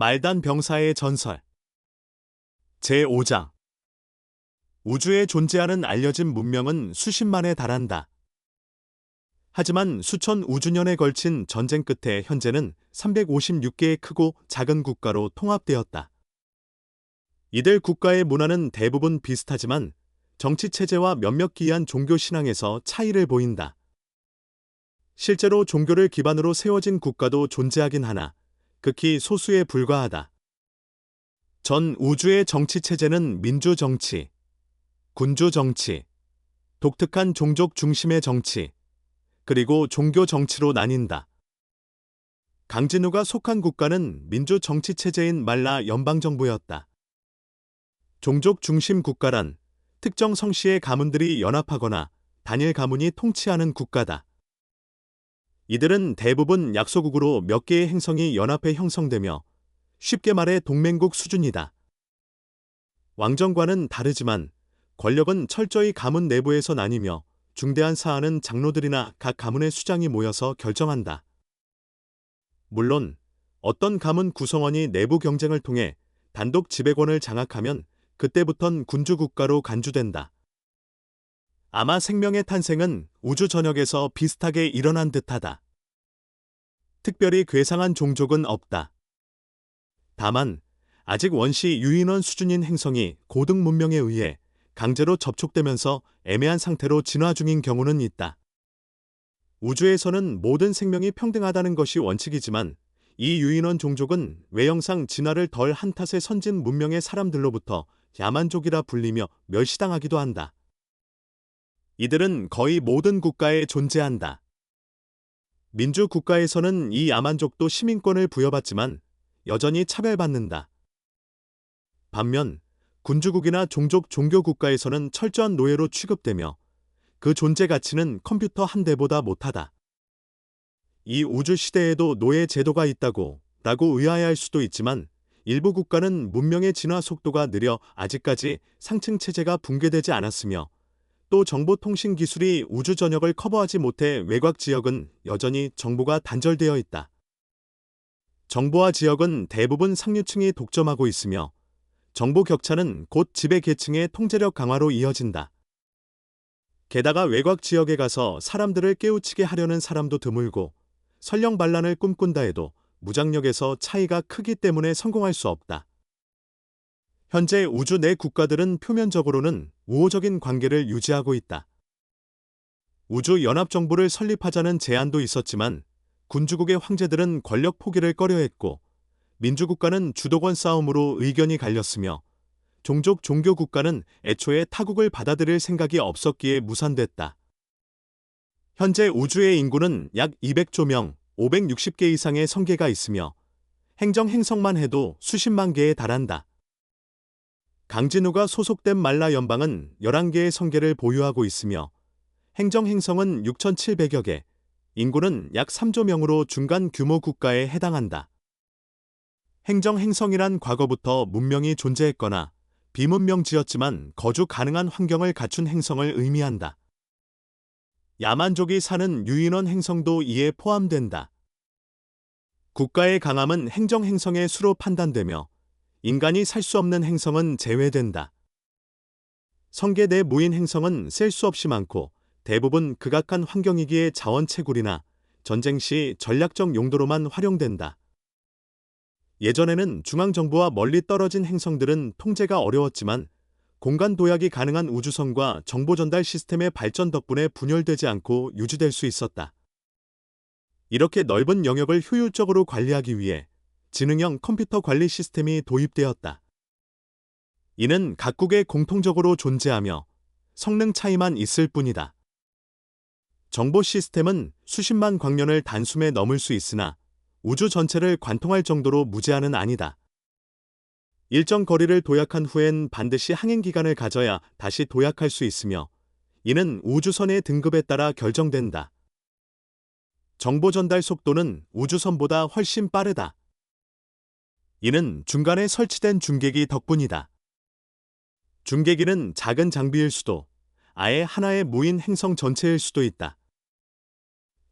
말단 병사의 전설 제5장 우주에 존재하는 알려진 문명은 수십만에 달한다. 하지만 수천 우주년에 걸친 전쟁 끝에 현재는 356개의 크고 작은 국가로 통합되었다. 이들 국가의 문화는 대부분 비슷하지만 정치 체제와 몇몇 기이한 종교 신앙에서 차이를 보인다. 실제로 종교를 기반으로 세워진 국가도 존재하긴 하나 극히 소수에 불과하다. 전 우주의 정치 체제는 민주 정치, 군주 정치, 독특한 종족 중심의 정치, 그리고 종교 정치로 나뉜다. 강진우가 속한 국가는 민주 정치 체제인 말라 연방 정부였다. 종족 중심 국가란 특정 성씨의 가문들이 연합하거나 단일 가문이 통치하는 국가다. 이들은 대부분 약소국으로 몇 개의 행성이 연합해 형성되며 쉽게 말해 동맹국 수준이다. 왕정과는 다르지만 권력은 철저히 가문 내부에서 나뉘며 중대한 사안은 장로들이나 각 가문의 수장이 모여서 결정한다. 물론 어떤 가문 구성원이 내부 경쟁을 통해 단독 지배권을 장악하면 그때부턴 군주국가로 간주된다. 아마 생명의 탄생은 우주 전역에서 비슷하게 일어난 듯하다. 특별히 괴상한 종족은 없다. 다만 아직 원시 유인원 수준인 행성이 고등 문명에 의해 강제로 접촉되면서 애매한 상태로 진화 중인 경우는 있다. 우주에서는 모든 생명이 평등하다는 것이 원칙이지만 이 유인원 종족은 외형상 진화를 덜 한 탓의 선진 문명의 사람들로부터 야만족이라 불리며 멸시당하기도 한다. 이들은 거의 모든 국가에 존재한다. 민주 국가에서는 이 야만족도 시민권을 부여받지만 여전히 차별받는다. 반면 군주국이나 종족 종교 국가에서는 철저한 노예로 취급되며 그 존재 가치는 컴퓨터 한 대보다 못하다. 이 우주 시대에도 노예 제도가 있다고 라고 의아해할 수도 있지만 일부 국가는 문명의 진화 속도가 느려 아직까지 상층 체제가 붕괴되지 않았으며 또 정보통신 기술이 우주 전역을 커버하지 못해 외곽 지역은 여전히 정보가 단절되어 있다. 정보화 지역은 대부분 상류층이 독점하고 있으며 정보 격차는 곧 지배 계층의 통제력 강화로 이어진다. 게다가 외곽 지역에 가서 사람들을 깨우치게 하려는 사람도 드물고 설령 반란을 꿈꾼다 해도 무장력에서 차이가 크기 때문에 성공할 수 없다. 현재 우주 내 국가들은 표면적으로는 우호적인 관계를 유지하고 있다. 우주 연합정부를 설립하자는 제안도 있었지만 군주국의 황제들은 권력 포기를 꺼려했고 민주국가는 주도권 싸움으로 의견이 갈렸으며 종족 종교 국가는 애초에 타국을 받아들일 생각이 없었기에 무산됐다. 현재 우주의 인구는 약 200조 명, 560개 이상의 성계가 있으며 행정 행성만 해도 수십만 개에 달한다. 강진우가 소속된 말라 연방은 11개의 성계를 보유하고 있으며 행정 행성은 6,700여 개, 인구는 약 3조 명으로 중간 규모 국가에 해당한다. 행정 행성이란 과거부터 문명이 존재했거나 비문명지였지만 거주 가능한 환경을 갖춘 행성을 의미한다. 야만족이 사는 유인원 행성도 이에 포함된다. 국가의 강함은 행정 행성의 수로 판단되며 인간이 살 수 없는 행성은 제외된다. 성계 내 무인 행성은 셀 수 없이 많고 대부분 극악한 환경이기에 자원 채굴이나 전쟁 시 전략적 용도로만 활용된다. 예전에는 중앙정부와 멀리 떨어진 행성들은 통제가 어려웠지만 공간 도약이 가능한 우주선과 정보 전달 시스템의 발전 덕분에 분열되지 않고 유지될 수 있었다. 이렇게 넓은 영역을 효율적으로 관리하기 위해 지능형 컴퓨터 관리 시스템이 도입되었다. 이는 각국에 공통적으로 존재하며 성능 차이만 있을 뿐이다. 정보 시스템은 수십만 광년을 단숨에 넘을 수 있으나 우주 전체를 관통할 정도로 무제한은 아니다. 일정 거리를 도약한 후엔 반드시 항행 기간을 가져야 다시 도약할 수 있으며 이는 우주선의 등급에 따라 결정된다. 정보 전달 속도는 우주선보다 훨씬 빠르다. 이는 중간에 설치된 중계기 덕분이다. 중계기는 작은 장비일 수도 아예 하나의 무인 행성 전체일 수도 있다.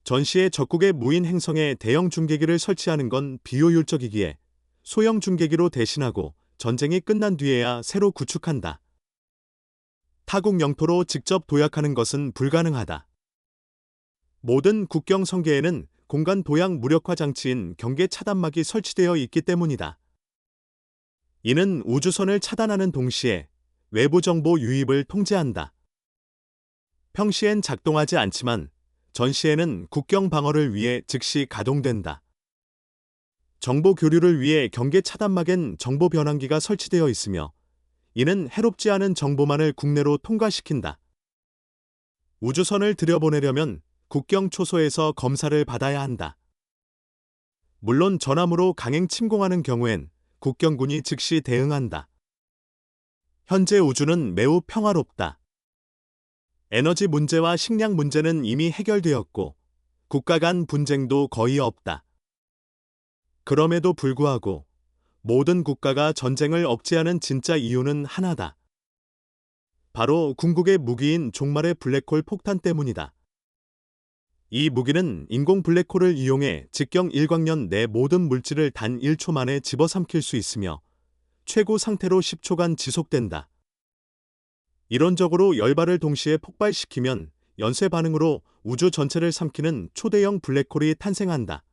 전시에 적국의 무인 행성에 대형 중계기를 설치하는 건 비효율적이기에 소형 중계기로 대신하고 전쟁이 끝난 뒤에야 새로 구축한다. 타국 영토로 직접 도약하는 것은 불가능하다. 모든 국경 성계에는 공간 도약 무력화 장치인 경계 차단막이 설치되어 있기 때문이다. 이는 우주선을 차단하는 동시에 외부 정보 유입을 통제한다. 평시엔 작동하지 않지만 전시에는 국경 방어를 위해 즉시 가동된다. 정보 교류를 위해 경계 차단막엔 정보 변환기가 설치되어 있으며 이는 해롭지 않은 정보만을 국내로 통과시킨다. 우주선을 들여보내려면 국경 초소에서 검사를 받아야 한다. 물론 전함으로 강행 침공하는 경우엔 국경군이 즉시 대응한다. 현재 우주는 매우 평화롭다. 에너지 문제와 식량 문제는 이미 해결되었고 국가 간 분쟁도 거의 없다. 그럼에도 불구하고 모든 국가가 전쟁을 억제하는 진짜 이유는 하나다. 바로 궁극의 무기인 종말의 블랙홀 폭탄 때문이다. 이 무기는 인공 블랙홀을 이용해 직경 일광년 내 모든 물질을 단 1초 만에 집어삼킬 수 있으며 최고 상태로 10초간 지속된다. 이론적으로 열발을 동시에 폭발시키면 연쇄 반응으로 우주 전체를 삼키는 초대형 블랙홀이 탄생한다.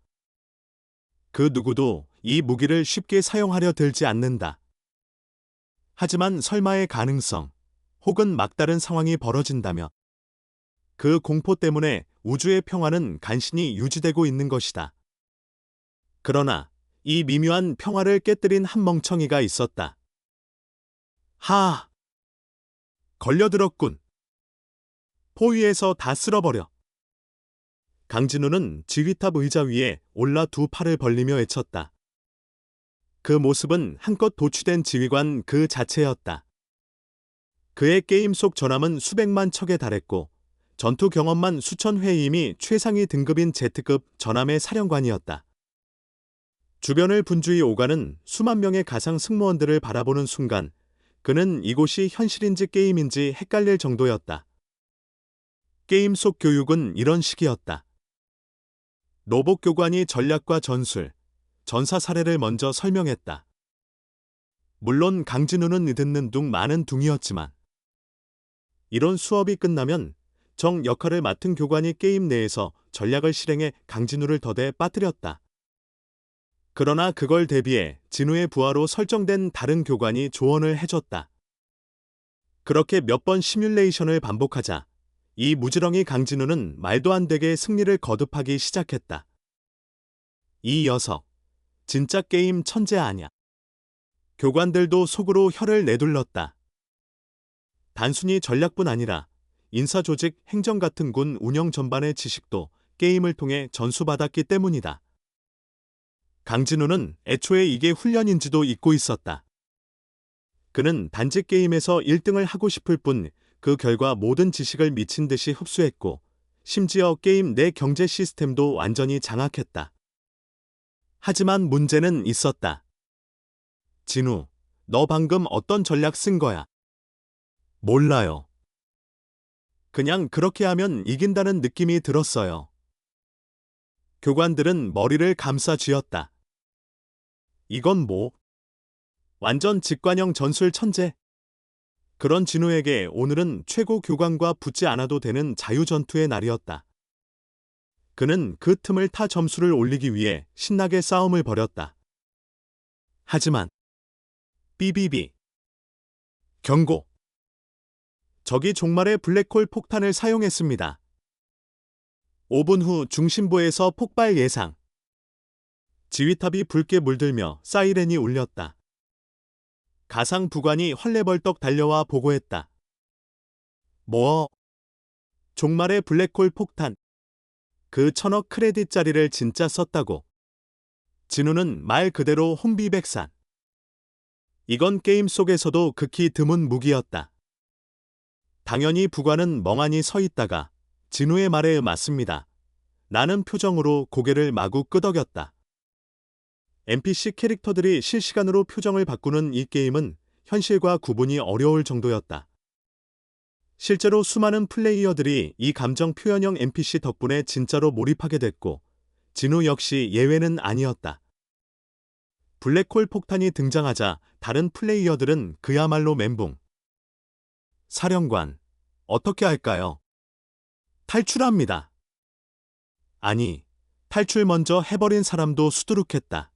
그 누구도 이 무기를 쉽게 사용하려 들지 않는다. 하지만 설마의 가능성 혹은 막다른 상황이 벌어진다면 그 공포 때문에 우주의 평화는 간신히 유지되고 있는 것이다. 그러나 이 미묘한 평화를 깨뜨린 한 멍청이가 있었다. 하! 걸려들었군. 포위에서 다 쓸어버려. 강진우는 지휘탑 의자 위에 올라 두 팔을 벌리며 외쳤다. 그 모습은 한껏 도취된 지휘관 그 자체였다. 그의 게임 속 전함은 수백만 척에 달했고 전투 경험만 수천 회임이 최상위 등급인 Z급 전함의 사령관이었다. 주변을 분주히 오가는 수만 명의 가상 승무원들을 바라보는 순간 그는 이곳이 현실인지 게임인지 헷갈릴 정도였다. 게임 속 교육은 이런 식이었다. 로봇 교관이 전략과 전술, 전사 사례를 먼저 설명했다. 물론 강진우는 듣는 둥 많은 둥이었지만 이런 수업이 끝나면 정 역할을 맡은 교관이 게임 내에서 전략을 실행해 강진우를 더대 빠뜨렸다. 그러나 그걸 대비해 진우의 부하로 설정된 다른 교관이 조언을 해줬다. 그렇게 몇 번 시뮬레이션을 반복하자 이 무지렁이 강진우는 말도 안 되게 승리를 거듭하기 시작했다. 이 녀석, 진짜 게임 천재 아냐. 교관들도 속으로 혀를 내둘렀다. 단순히 전략뿐 아니라 인사조직, 행정 같은 군 운영 전반의 지식도 게임을 통해 전수받았기 때문이다. 강진우는 애초에 이게 훈련인지도 잊고 있었다. 그는 단지 게임에서 1등을 하고 싶을 뿐 그 결과 모든 지식을 미친 듯이 흡수했고 심지어 게임 내 경제 시스템도 완전히 장악했다. 하지만 문제는 있었다. 진우, 너 방금 어떤 전략 쓴 거야? 몰라요. 그냥 그렇게 하면 이긴다는 느낌이 들었어요. 교관들은 머리를 감싸 쥐었다. 이건 뭐? 완전 직관형 전술 천재? 그런 진우에게 오늘은 최고 교관과 붙지 않아도 되는 자유전투의 날이었다. 그는 그 틈을 타 점수를 올리기 위해 신나게 싸움을 벌였다. 하지만 BBB 경고 적이 종말의 블랙홀 폭탄을 사용했습니다. 5분 후 중심부에서 폭발 예상. 지휘탑이 붉게 물들며 사이렌이 울렸다. 가상 부관이 헐레벌떡 달려와 보고했다. 뭐? 종말의 블랙홀 폭탄. 그 천억 크레딧짜리를 진짜 썼다고. 진우는 말 그대로 혼비백산. 이건 게임 속에서도 극히 드문 무기였다. 당연히 부관은 멍하니 서 있다가 진우의 말에 맞습니다. 나는 표정으로 고개를 마구 끄덕였다. NPC 캐릭터들이 실시간으로 표정을 바꾸는 이 게임은 현실과 구분이 어려울 정도였다. 실제로 수많은 플레이어들이 이 감정 표현형 NPC 덕분에 진짜로 몰입하게 됐고, 진우 역시 예외는 아니었다. 블랙홀 폭탄이 등장하자 다른 플레이어들은 그야말로 멘붕. 사령관, 어떻게 할까요? 탈출합니다. 아니, 탈출 먼저 해버린 사람도 수두룩했다.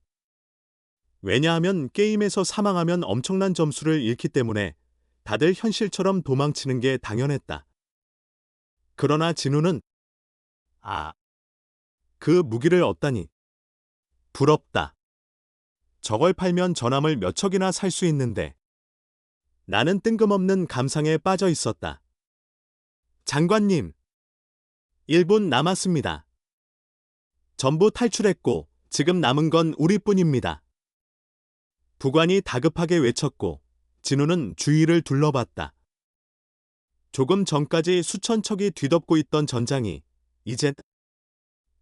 왜냐하면 게임에서 사망하면 엄청난 점수를 잃기 때문에 다들 현실처럼 도망치는 게 당연했다. 그러나 진우는 아, 그 무기를 얻다니 부럽다. 저걸 팔면 전함을 몇 척이나 살 수 있는데 나는 뜬금없는 감상에 빠져 있었다. 장관님, 1분 남았습니다. 전부 탈출했고 지금 남은 건 우리뿐입니다. 부관이 다급하게 외쳤고 진우는 주위를 둘러봤다. 조금 전까지 수천 척이 뒤덮고 있던 전장이 이젠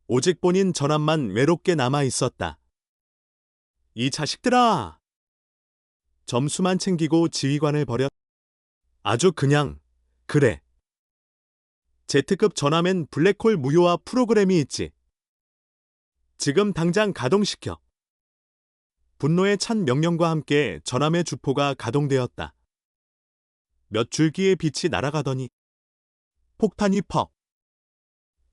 오직 본인 전함만 외롭게 남아 있었다. 이 자식들아! 점수만 챙기고 지휘관을 버렸. 아주 그냥 그래. Z급 전함엔 블랙홀 무효화 프로그램이 있지. 지금 당장 가동시켜. 분노에 찬 명령과 함께 전함의 주포가 가동되었다. 몇 줄기의 빛이 날아가더니 폭탄이 퍽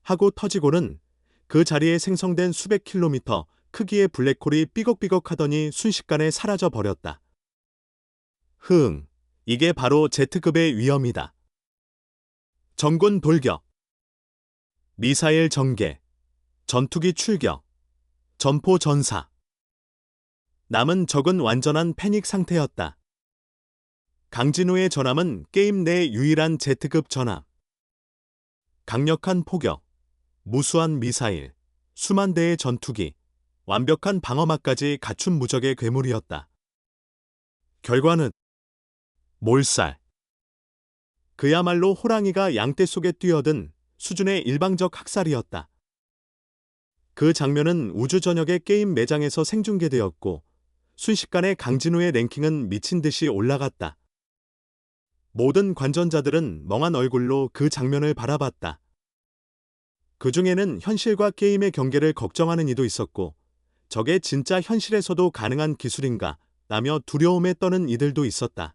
하고 터지고는 그 자리에 생성된 수백 킬로미터 크기의 블랙홀이 삐걱삐걱 하더니 순식간에 사라져 버렸다. 흥, 이게 바로 Z급의 위험이다. 전군 돌격, 미사일 전개, 전투기 출격, 전포 전사. 남은 적은 완전한 패닉 상태였다. 강진우의 전함은 게임 내 유일한 Z급 전함. 강력한 포격, 무수한 미사일, 수만 대의 전투기, 완벽한 방어막까지 갖춘 무적의 괴물이었다. 결과는 몰살. 그야말로 호랑이가 양떼 속에 뛰어든 수준의 일방적 학살이었다. 그 장면은 우주 전역의 게임 매장에서 생중계되었고 순식간에 강진우의 랭킹은 미친 듯이 올라갔다. 모든 관전자들은 멍한 얼굴로 그 장면을 바라봤다. 그 중에는 현실과 게임의 경계를 걱정하는 이도 있었고, 저게 진짜 현실에서도 가능한 기술인가, 라며 두려움에 떠는 이들도 있었다.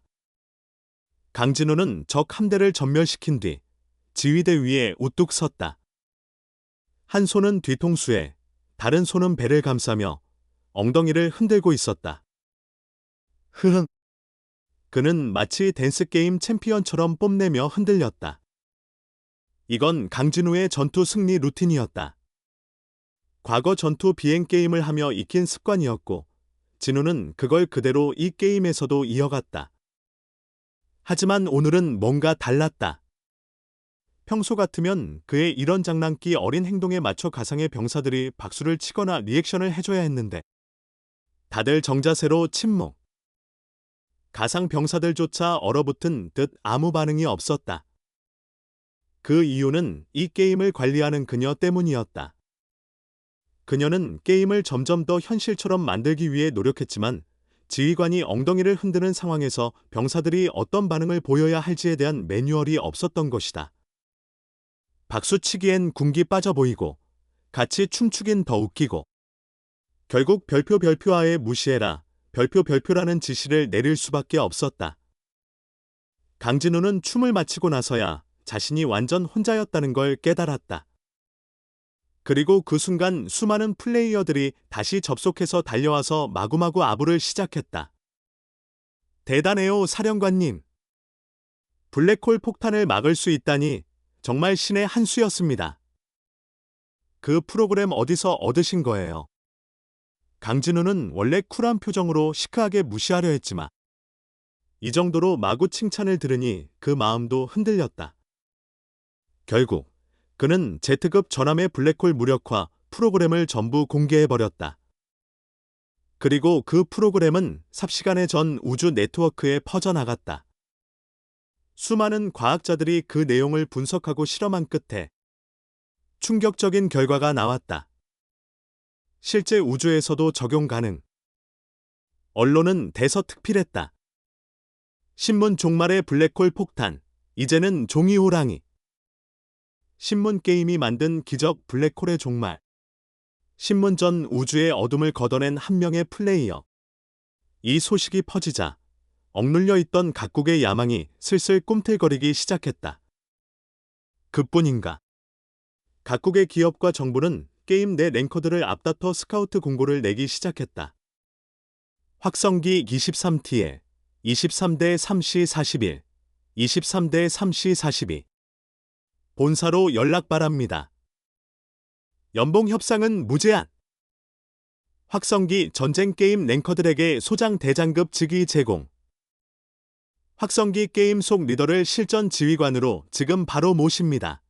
강진우는 적 함대를 전멸시킨 뒤 지휘대 위에 우뚝 섰다. 한 손은 뒤통수에, 다른 손은 배를 감싸며 엉덩이를 흔들고 있었다. 흐흥. 그는 마치 댄스게임 챔피언처럼 뽐내며 흔들렸다. 이건 강진우의 전투 승리 루틴이었다. 과거 전투 비행 게임을 하며 익힌 습관이었고, 진우는 그걸 그대로 이 게임에서도 이어갔다. 하지만 오늘은 뭔가 달랐다. 평소 같으면 그의 이런 장난기 어린 행동에 맞춰 가상의 병사들이 박수를 치거나 리액션을 해줘야 했는데, 다들 정자세로 침묵. 가상 병사들조차 얼어붙은 듯 아무 반응이 없었다. 그 이유는 이 게임을 관리하는 그녀 때문이었다. 그녀는 게임을 점점 더 현실처럼 만들기 위해 노력했지만 지휘관이 엉덩이를 흔드는 상황에서 병사들이 어떤 반응을 보여야 할지에 대한 매뉴얼이 없었던 것이다. 박수치기엔 군기 빠져 보이고 같이 춤추긴 더 웃기고 결국 별표 별표하에 무시해라 별표 별표라는 지시를 내릴 수밖에 없었다. 강진우는 춤을 마치고 나서야 자신이 완전 혼자였다는 걸 깨달았다. 그리고 그 순간 수많은 플레이어들이 다시 접속해서 달려와서 마구마구 아부를 시작했다. 대단해요, 사령관님. 블랙홀 폭탄을 막을 수 있다니 정말 신의 한 수였습니다. 그 프로그램 어디서 얻으신 거예요? 강진우는 원래 쿨한 표정으로 시크하게 무시하려 했지만 이 정도로 마구 칭찬을 들으니 그 마음도 흔들렸다. 결국 그는 Z급 전함의 블랙홀 무력화 프로그램을 전부 공개해버렸다. 그리고 그 프로그램은 삽시간에 전 우주 네트워크에 퍼져나갔다. 수많은 과학자들이 그 내용을 분석하고 실험한 끝에 충격적인 결과가 나왔다. 실제 우주에서도 적용 가능. 언론은 대서특필했다. 신문 종말의 블랙홀 폭탄, 이제는 종이 호랑이. 신문 게임이 만든 기적 블랙홀의 종말. 신문 전 우주의 어둠을 걷어낸 한 명의 플레이어. 이 소식이 퍼지자 억눌려 있던 각국의 야망이 슬슬 꿈틀거리기 시작했다. 그뿐인가. 각국의 기업과 정부는 게임 내 랭커들을 앞다퉈 스카우트 공고를 내기 시작했다. 확성기 23T에 23대 3C 41, 23대 3C 42. 본사로 연락 바랍니다. 연봉 협상은 무제한. 확성기 전쟁 게임 랭커들에게 소장 대장급 직위 제공. 확성기 게임 속 리더를 실전 지휘관으로 지금 바로 모십니다.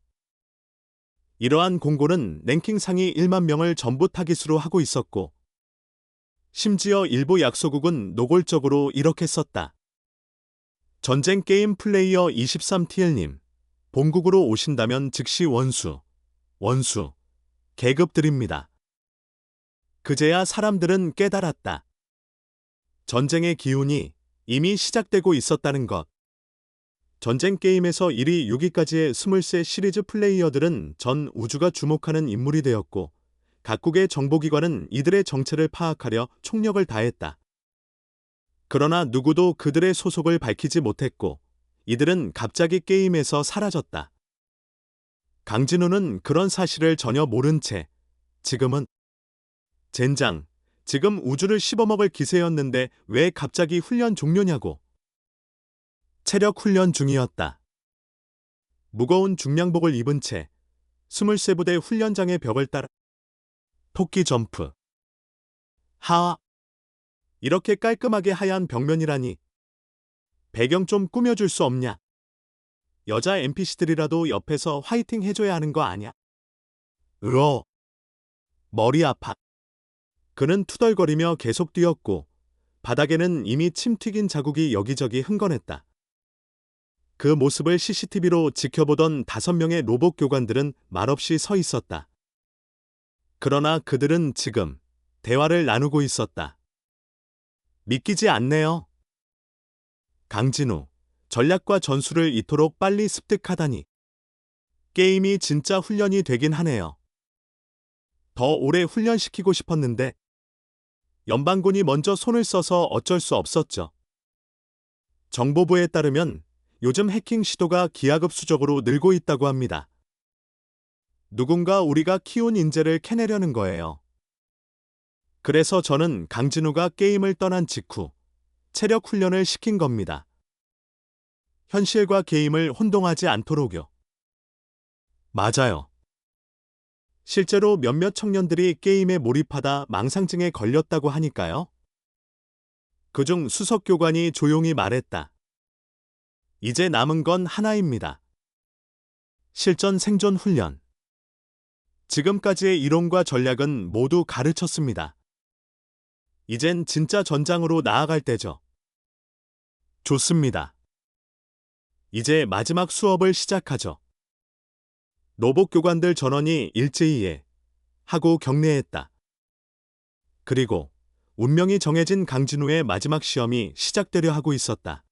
이러한 공고는 랭킹 상위 1만 명을 전부 타깃으로 하고 있었고, 심지어 일부 약소국은 노골적으로 이렇게 썼다. 전쟁 게임 플레이어 23TL님, 본국으로 오신다면 즉시 원수, 원수, 계급 드립니다. 그제야 사람들은 깨달았다. 전쟁의 기운이 이미 시작되고 있었다는 것. 전쟁 게임에서 1위 6위까지의 23 시리즈 플레이어들은 전 우주가 주목하는 인물이 되었고, 각국의 정보기관은 이들의 정체를 파악하려 총력을 다했다. 그러나 누구도 그들의 소속을 밝히지 못했고, 이들은 갑자기 게임에서 사라졌다. 강진우는 그런 사실을 전혀 모른 채 지금은 젠장, 지금 우주를 씹어먹을 기세였는데 왜 갑자기 훈련 종료냐고. 체력 훈련 중이었다. 무거운 중량복을 입은 채 23부대 훈련장의 벽을 따라 토끼 점프. 하. 이렇게 깔끔하게 하얀 벽면이라니. 배경 좀 꾸며줄 수 없냐? 여자 NPC들이라도 옆에서 화이팅 해줘야 하는 거 아냐? 으어. 머리 아파. 그는 투덜거리며 계속 뛰었고, 바닥에는 이미 침 튀긴 자국이 여기저기 흥건했다. 그 모습을 CCTV로 지켜보던 다섯 명의 로봇 교관들은 말없이 서 있었다. 그러나 그들은 지금 대화를 나누고 있었다. 믿기지 않네요. 강진우, 전략과 전술을 이토록 빨리 습득하다니. 게임이 진짜 훈련이 되긴 하네요. 더 오래 훈련시키고 싶었는데, 연방군이 먼저 손을 써서 어쩔 수 없었죠. 정보부에 따르면 요즘 해킹 시도가 기하급수적으로 늘고 있다고 합니다. 누군가 우리가 키운 인재를 캐내려는 거예요. 그래서 저는 강진우가 게임을 떠난 직후 체력 훈련을 시킨 겁니다. 현실과 게임을 혼동하지 않도록요. 맞아요. 실제로 몇몇 청년들이 게임에 몰입하다 망상증에 걸렸다고 하니까요. 그중 수석 교관이 조용히 말했다. 이제 남은 건 하나입니다. 실전 생존 훈련. 지금까지의 이론과 전략은 모두 가르쳤습니다. 이젠 진짜 전장으로 나아갈 때죠. 좋습니다. 이제 마지막 수업을 시작하죠. 노복 교관들 전원이 일제히에 하고 격려했다. 그리고 운명이 정해진 강진우의 마지막 시험이 시작되려 하고 있었다.